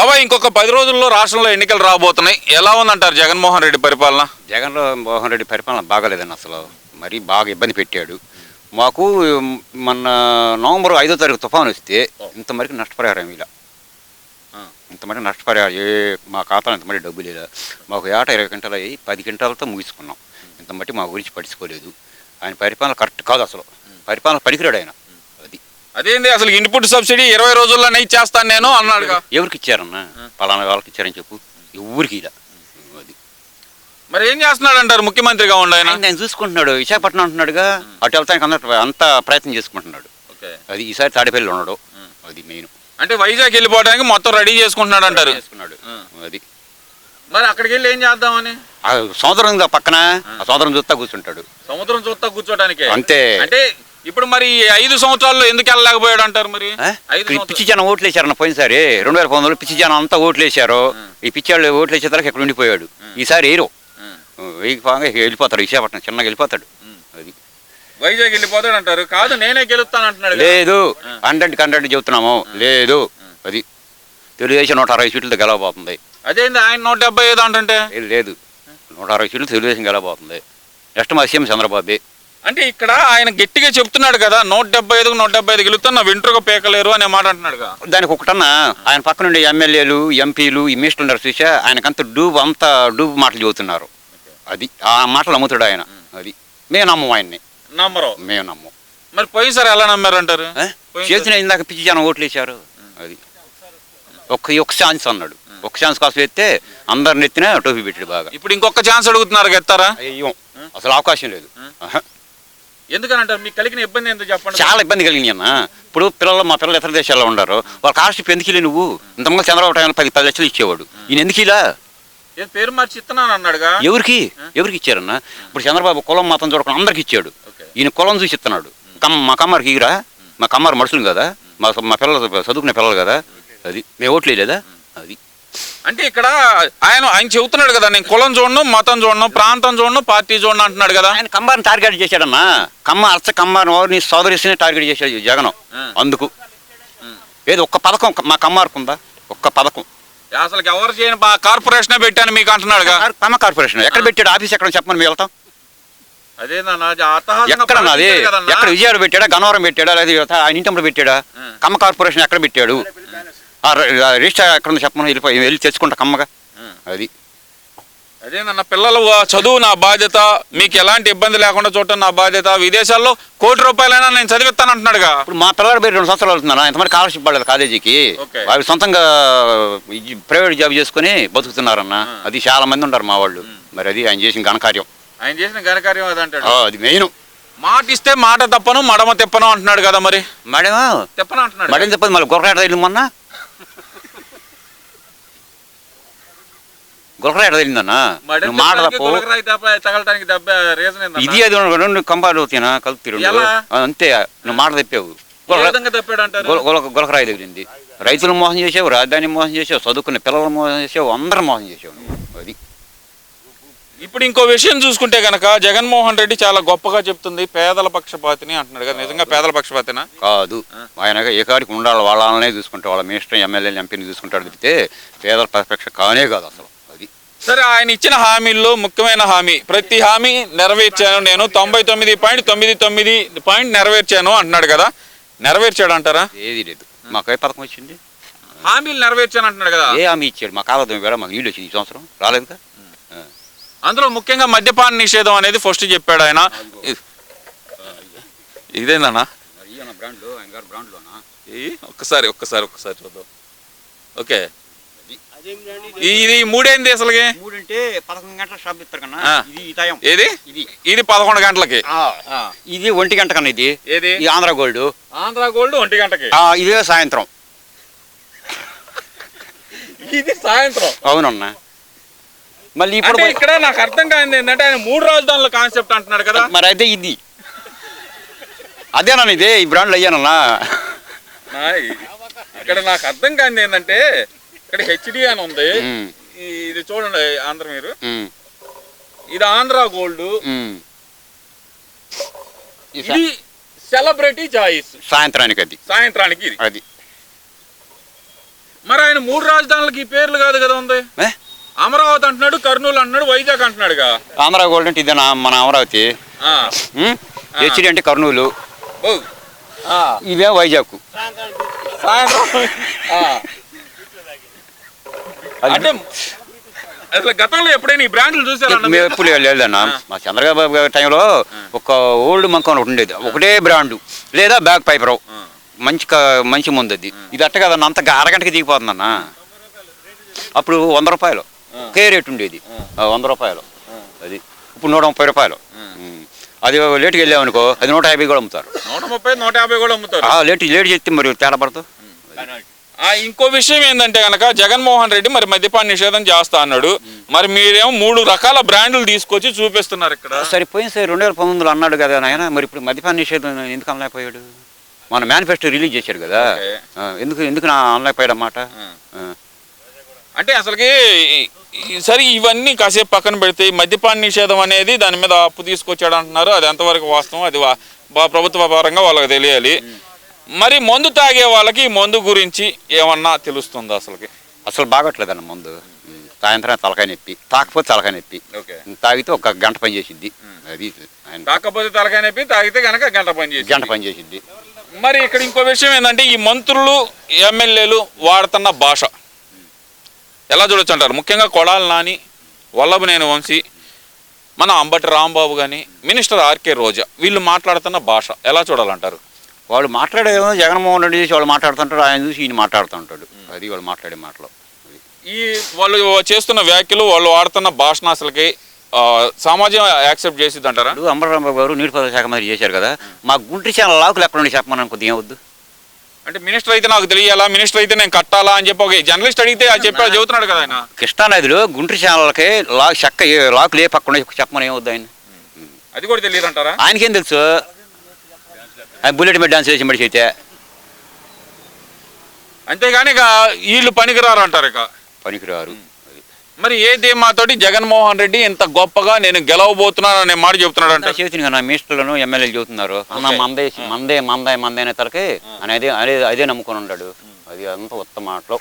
బాబా ఇంకొక పది రోజుల్లో రాష్ట్రంలో ఎన్నికలు రాబోతున్నాయి. ఎలా ఉందంటారు జగన్మోహన్ రెడ్డి పరిపాలన? జగన్ మోహన్ రెడ్డి పరిపాలన బాగాలేదండి అసలు. మరీ బాగా ఇబ్బంది పెట్టాడు. మాకు మొన్న నవంబర్ ఐదో తారీఖు తుఫాన్ వస్తే ఇంతవరకు నష్టపరిహారం ఇలా ఇంతమంది నష్టపరిహారం ఏ మా ఖాతాలో ఇంతమంది డబ్బు లేదా మాకు ఏట ఇరవై గంటలు అయ్యి పది గంటలతో ముగించుకున్నాం. ఇంత మట్టి మా గురించి పట్టించుకోలేదు. ఆయన పరిపాలన కరెక్ట్ కాదు అసలు. పరిపాలన పనికిరాడు ఆయన. అది అదేంటి అసలు ఇన్పుట్ సబ్సిడీ ఇరవై రోజుల్లోనే ఇచ్చేస్తాను నేను అన్నాడుగా. ఎవరికి ఇచ్చారన్న? పలానా వాళ్ళకి ఇచ్చారని చెప్పు. ఎవరికి ఇలా అది. మరి ఏం చేస్తున్నాడు అంటారు ముఖ్యమంత్రిగా ఉండి ఆయన? ఆయన ఆయన చూసుకుంటున్నాడు. విశాఖపట్నం అంటున్నాడుగా. అటు వెళ్తానికి అందరూ అంత ప్రయత్నం చేసుకుంటున్నాడు. అది ఈసారి తాడేపల్లి ఉండడు అది మెయిన్. అంటే వైజాగ్ వెళ్ళిపోవడానికి మొత్తం రెడీ చేసుకుంటున్నాడు అంటారు. చేసుకున్నాడు. అది. మరి అక్కడికి వెళ్ళి ఏం చేద్దామని? సముద్రం పక్కన? ఆ సముద్రం చూస్తా కూర్చుంటాడు. సముద్రం చూస్తా కూర్చోడానికి అంతే. అంటే ఇప్పుడు మరి ఐదు సంవత్సరాల్లో ఎందుకు వెళ్ళలేకపోయాడు అంటారు మరి? పిచ్చి జనం ఓట్లు వేశారన్న పోయినసారి రెండు వేల పంతొమ్మిదిలో పిచ్చి జనం అంతా ఓట్లు వేశారు ఈ పిచ్చి వాళ్ళు ఓట్లు వేసే తర్వాత ఇక్కడ ఉండిపోయాడు? ఈసారి వేయరు వెయ్యి పాగా వెళ్ళిపోతాడు విశాఖపట్నం చిన్నగా వెళ్ళిపోతాడు అది. వైజాగ్ వెళ్ళిపోతాడు అంటారు. కాదు నేనే గెలుస్తాను అంటున్నాడు. లేదు. హండ్రెడ్ హండ్రెడ్ చెబుతున్నాము. లేదు. అది. తెలుగుదేశం నూట అరవై సీట్లతో గెలవబోతుంది. అదేంది ఆయన నూట డెబ్బై ఐదు అంటుంటే? ఏ లేదు. నూట అరవై సీట్లు తెలుగుదేశం గెలవబోతుంది. నెక్స్ట్ మా సీఎం చంద్రబాబు. అంటే ఇక్కడ ఆయన గట్టిగా చెప్తున్నాడు కదా నూట డెబ్బై ఐదుకు నూట డెబ్బై ఐదు గెలుతున్నా వింటరుగా పేకలేరు అనే మాట అంటున్నాడు దానికి ఒకటన్నా ఆయన పక్క నుండి ఎమ్మెల్యేలు ఎంపీలు ఈ మినిస్టర్లు ఉన్నారు చూసా ఆయనకంత డూబ్ అంత డూబ్ మాటలు చెబుతున్నారు. అది ఆ మాటలు నమ్ముతాడు ఆయన. అది మేము నమ్మం ఆయన్ని. నమ్మరు. మేము నమ్మం. మరి పోయినసారి ఎలా నమ్మారు అంటారు ఆ? చేతిన ఇందాక పిచ్చి జనం ఓట్లు వేశారు. అది. ఒక్క ఒక్క ఛాన్స్ అన్నాడు. ఒక్క ఛాన్స్ కోసం ఎత్తే అందరిని ఎత్తిన టోపీ పెట్టాడు బాగా. ఇప్పుడు ఇంకొక ఛాన్స్ అడుగుతున్నారు గెత్తారా? అయ్యో అసలు అవకాశం లేదు. ఎందుకని అంటారు మీకు కలిగిన ఇబ్బంది ఏంటో చెప్పండి. చాలా ఇబ్బంది కలిగింది అన్న. ఇప్పుడు పిల్లలు మా పిల్లలు ఇతర దేశాల్లో ఉన్నారు. వాళ్ళ కాస్ట్ ఎందుకు ఇలా నువ్వు? ఇంతకుముందు చంద్రబాబు పది పది లక్షలు ఇచ్చేవాడు. ఈయన ఎందుకు ఇలా పేరు మార్చి ఇస్తున్నాను అన్నాడుగా? ఎవరికి? ఎవరికి ఇచ్చారన్న? ఇప్పుడు చంద్రబాబు కులం మతం చూడకుండా అందరికి ఇచ్చాడు. ఈయన కులం చూసి ఇస్తున్నాడు. మా కమ్మరికి ఇరా మా కమ్మారు మనుషులు కదా? మా మా పిల్లలు చదువుకునే పిల్లలు కదా? అది. మేము ఓట్లు లేదా అది. అంటే ఇక్కడ ఆయన ఆయన చెబుతున్నాడు కదా నేను కులం చూడను మతం చూడను ప్రాంతం చూడను పార్టీ చూడను అంటున్నాడు కదా. ఆయన కమ్మారిని టార్గెట్ చేశాడన్నా కమ్మ అర్చ కమ్మారిని నీ సోదరిస్తేనే టార్గెట్ చేశాడు జగన్. అందుకు. ఏది ఒక్క పథకం మా కమ్మారికి ఉందా ఒక్క పథకం. అసలు ఎవరు చేయని కార్పొరేషన్ పెట్టాను మీకు అంటున్నాడుగా కార్- కమ్మ కార్పొరేషన్ ఎక్కడ పెట్టాడు? ఆఫీస్ ఎక్కడ చెప్పమని వెళ్తాం. ఎక్కడ. ఎక్కడ విజయాలు పెట్టాడా? గన్నవరం పెట్టాడా? లేదా ఆయన ఇంటి పెట్టాడా? కమ్మ కార్పొరేషన్ ఎక్కడ పెట్టాడు? రిజిస్టర్ ఎక్కడ ఉందో చెప్పమని వెళ్ళిపోయి వెళ్ళి తెచ్చుకుంటా కమ్మగా. అది. అదేనన్న పిల్లలు చదువు నా బాధ్యత. మీకు ఎలాంటి ఇబ్బంది లేకుండా చూడటం నా బాధ్యత. విదేశాల్లో కోటి రూపాయలైనా నేను చదివిస్తాను అంటున్నాడుగా ఇప్పుడు మా పిల్లల పేరు రెండు సంవత్సరాలు అవుతుందా ఎంతమంది స్కాలర్షిప్ పడలేదు కాలేజీకి. వాళ్ళు సొంతంగా ప్రైవేట్ జాబ్ చేసుకుని బతుకుతున్నారన్న. అది చాలా మంది ఉంటారు మా వాళ్ళు. మరి అది ఆయన చేసిన ఘనకార్యం. ఆయన చేసిన ఘనకార్యం అది అంటాడు అది మెయిన్. మాట ఇస్తే మాట తప్పను మడమ తిప్పను అంటున్నాడు కదా మరి. మేడం తిప్పను అంటున్నాడు. మేడం చెప్పదు మళ్ళీ గుర్రాట తగిలింది తగిలిందన్నా నువ్వు మాట తప్పు గులకరాయి తప్ప తగలటానికి దెబ్బ రీజన్ ఏందన్నా? ఇది అది రెండు కంపాలు అవుతాయినా రెండు ఎలా? అంతే. నువ్వు మాట తప్పావు ఏ విధంగా తప్పాడు అంటారు గుల- గుల- గులకరాయి తగిలింది. రైతులు మోసం చేసావు రాజధాని మోసం చేసావు చదువుకునే పిల్లలు మోసం చేసావు అందరూ మోసం చేసావు నువ్వు. అది. ఇప్పుడు ఇంకో విషయం చూసుకుంటే గనక జగన్మోహన్ రెడ్డి చాలా గొప్పగా చెప్తుంది పేదల పక్షపాతిని అంటున్నాడు కదా. నిజంగా పేదల పక్షపాతినా? కాదు. ఆయన ఏ కాడికి ఉండాలి వాళ్ళనే చూసుకుంటాడు వాళ్ళ మినిస్టర్ ఎమ్మెల్యేలు ఎంపీని చూసుకుంటాడు తప్పితే పేదల పక్ష కానే కాదు అసలు. సరే ఆయన ఇచ్చిన హామీల్లో ముఖ్యమైన హామీ. ప్రతి హామీ నెరవేర్చాను నేను. తొంభై తొమ్మిది పాయింట్ తొమ్మిది తొమ్మిది పాయింట్ నెరవేర్చాను అంటున్నాడు కదా. నెరవేర్చాడు అంటారా? ఏది లేదు. మాకు ఏ పథకం వచ్చింది హామీలు నెరవేర్చాను అంటున్నాడు కదా. ఏ హామీ ఇచ్చాడు? మా కాలదం కూడా మాకు నీళ్ళు వచ్చింది ఈ సంవత్సరం. రాలేదుగా ఆ. అందులో ముఖ్యంగా మద్యపాన నిషేధం అనేది ఫస్ట్ చెప్పాడు ఆయన. ఇదేందన్నా? ఒక్కసారి ఒక్కసారి ఒక్కసారి చూద్దాం. ఓకే. ఇది మూడేంది అసలుకి? మూడంటే పదకొండు గంటల షాప్ ఇస్తారు కన్నా ఆ. ఇది ఈ టైం. ఏది? ఇది. ఇది పదకొండు గంటలకి. ఇది ఒంటి గంట కన్నా ఇది. ఏది? ఆంధ్ర గోల్డ్. ఆంధ్ర గోల్డ్ ఒంటి గంటకి. ఇదే సాయంత్రం. ఇది సాయంత్రం. అవునన్నా. మళ్ళీ ఇప్పుడు ఇక్కడ నాకు అర్థం కానిది ఏంటంటే ఆయన మూడు రాజధానుల కాన్సెప్ట్ అంటున్నాడు కదా. మరి అయితే ఇది. అదేనా ఇదే ఈ బ్రాండ్లు అయ్యానన్నా. ఇక్కడ నాకు అర్థం కానిది ఏంటంటే ఇక్కడ హెచ్డి అని ఉంది. ఇది చూడండి ఆంధ్ర మీరు. ఇది ఆంధ్ర గోల్డ్. ఇది సెలబ్రిటీ చాయిస్. సాయంత్రానికి అది. సాయంత్రానికి ఇది. అది. మరి ఆయన మూడు రాజధానులకి ఈ పేర్లు కాదు కదా ఉంది? అమరావతి అంటున్నాడు కర్నూలు అంటున్నాడు వైజాగ్ అంటున్నాడుగా. ఆంధ్ర గోల్డ్ అంటే ఇదేనా? మన అమరావతి? హెచ్డి అంటే కర్నూలు. ఇవే వైజాగ్. సాయంత్రం. ఆ. అంటే అసలు గతంలో ఎప్పుడైనా ఈ బ్రాండ్లు చూసారా మేము ఎప్పుడు లేదన్నా. మా చంద్రబాబు గారి టైంలో ఒక ఓల్డ్ మంకం ఒకటి ఉండేది. ఒకటే బ్రాండు. లేదా బ్యాక్ పైపర్. మంచి మంచి ముందు అది. ఇది అట్ట కదన్న అంత అరగంటకి దిగిపోతుందన్న. అప్పుడు వంద రూపాయలు. ఒకే రేట్ ఉండేది. వంద రూపాయలు. అది. ఇప్పుడు నూట ముప్పై రూపాయలు. అది లేట్కి వెళ్ళామనుకో అది నూట యాభై కూడా అమ్ముతారు. నూట ముప్పై నూట యాభై కూడా అమ్ముతారు. లేట్ లేట్ చేస్తే మరి తేడా పడతావు ఆ, ఇంకో విషయం ఏంటంటే కనుక జగన్మోహన్ రెడ్డి మరి మద్యపాన నిషేధం చేస్తా అన్నాడు. మరి మీరేమో మూడు రకాల బ్రాండ్లు తీసుకొచ్చి చూపిస్తున్నారు ఇక్కడ. సరిపోయింది సార్ రెండు వేల పంతొమ్మిదిలో అన్నాడు కదా నాయన మరి ఇప్పుడు మద్యపాన నిషేధం ఎందుకు అనలేకపోయాడు? మన మేనిఫెస్టో రిలీజ్ చేశాడు కదా. ఎందుకు ఎందుకు నా అనలేకపోయాడు అన్నమాట. అంటే అసలుకి సరే ఇవన్నీ కాసేపు పక్కన పెడితే ఈ మద్యపాన నిషేధం అనేది దాని మీద అప్పు తీసుకొచ్చాడు అంటున్నారు. అది ఎంతవరకు వాస్తవం? అది ప్రభుత్వ పరంగా వాళ్ళకి తెలియాలి. మరి మందు తాగే వాళ్ళకి మందు గురించి ఏమన్నా తెలుస్తుందా అసలుకి? అసలు బాగట్లేదన్న ముందు. సాయంత్రం తలకాయ నొప్పి తాకపోతే తలకాయ నొప్పి. ఓకే. తాగితే ఒక గంట పని చేసిద్ది. అది ఆయన కాకపోతే తలకాయ నొప్పి తాగితే కనుక గంట పని చేసి గంట పని చేసిద్ది. మరి ఇక్కడ ఇంకో విషయం ఏంటంటే ఈ మంత్రులు ఎమ్మెల్యేలు వాడుతున్న భాష. ఎలా చూడొచ్చు అంటారు? ముఖ్యంగా కొడాలి నాని వల్లభనేని వంశీ మన అంబటి రాంబాబు కానీ మినిస్టర్ ఆర్కే రోజా వీళ్ళు మాట్లాడుతున్న భాష ఎలా చూడాలంటారు? వాళ్ళు మాట్లాడేమో జగన్మోహన్ రెడ్డి చూసి వాళ్ళు మాట్లాడుతుంటాడు ఆయన చూసి ఈయన మాట్లాడుతుంటాడు. అది వాళ్ళు మాట్లాడే మాటలు. ఈ వాళ్ళు చేస్తున్న వ్యాఖ్యలు వాళ్ళు వాడుతున్న ఆ, సమాజం యాక్సెప్ట్ చేసిద్ది అంటారా ఇప్పుడు అంబరరాంబాబు గారు నీటిపారుదల శాఖ మంత్రి చేశారు కదా మా గుంటి చాలా లాకులు ఎక్కడ ఉండి చెప్పమని కొద్దిగా వద్దు అంటే మినిస్టర్ అయితే నాకు తెలియాలా మినిస్టర్ అయితే నేను కట్టాలా అని చెప్పి ఒక జర్నలిస్ట్ అడిగితే అది చెప్పా చెబుతున్నాడు కదా ఆయన. కృష్ణానదిలో గుంటూరు ఛానల్కి లా చెక్క లాకులు ఏ పక్కన చెప్పమని ఏమొద్దు ఆయన. అది కూడా తెలియదు అంటారా ఆయనకేం తెలుసు? బుల్లెట్ మీద డాన్స్ చేసి మడిచి అయితే. అంతేగాని ఇక వీళ్ళు పనికిరారు అంటారు ఇక. పనికిరారు. మరి ఏ ధీమాతోటి జగన్మోహన్ రెడ్డి ఇంత గొప్పగా నేను గెలవబోతున్నాను అనే మాట చెబుతున్నాడు అంటే చేతుని కదా మినిస్టర్లను ఎమ్మెల్యేలు చెబుతున్నారు. అన్న. మందే మందే మందే మందే అనే తలకి అనేది అదే అదే నమ్ముకొని ఉన్నాడు. అది అంత ఉత్తమ మాటలు.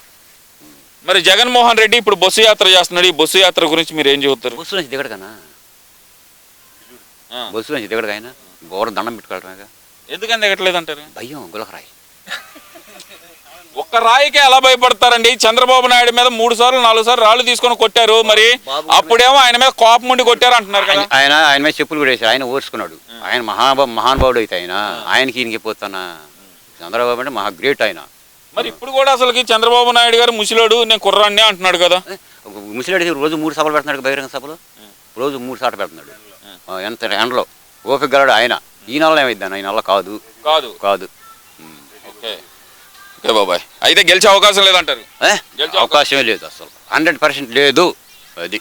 మరి జగన్మోహన్ రెడ్డి ఇప్పుడు బస్సు యాత్ర చేస్తున్నాడు. ఈ బస్సు యాత్ర గురించి మీరు ఏం చెబుతారు? బస్సు నుంచి దిగడు కన్నా బస్సు నుంచి దిగడు ఆయన. గోర దండం పెట్టుకోవడమే ఎందుకని దిగట్లేదు అంటారు? భయం గులకరాయి. ఒక్క రాయికే ఎలా భయపడతారండి. చంద్రబాబు నాయుడు మీద మూడు సార్లు నాలుగు సార్లు రాళ్ళు తీసుకొని కొట్టారు. మరి అప్పుడేమో ఆయన మీద కోపం ఉండి కొట్టారు అంటున్నారు కదా. ఆయన- ఆయన మీద చెప్పులు కూడా ఆయన ఓర్చుకున్నాడు. ఆయన మహాబా మహానుభావుడు అయితే ఆయన. ఆయనకి ఈయనకి పోతానా? చంద్రబాబు అంటే మహా గ్రేట్ ఆయన. మరి ఇప్పుడు కూడా అసలుకి చంద్రబాబు నాయుడు గారు ముసిలోడు నేను కుర్రాన్ని అంటున్నాడు కదా. ముసలాడి రోజు మూడు సభలు పెడుతున్నాడు బహిరంగ సభలు. రోజు మూడు సార్లు పెడుతున్నాడు. ఎంత ఎండలో. ఓపిక గలడు ఆయన. ఈ నెలలో ఏమైంది ఆయన నెల కాదు. కాదు. కాదు. ఓకే. ఓకే బాబాయ్. అయితే గెలిచే అవకాశం లేదంటారు. ఏ? గెలిచే అవకాశమే లేదు అసలు. హండ్రెడ్ పర్సెంట్ లేదు. అది.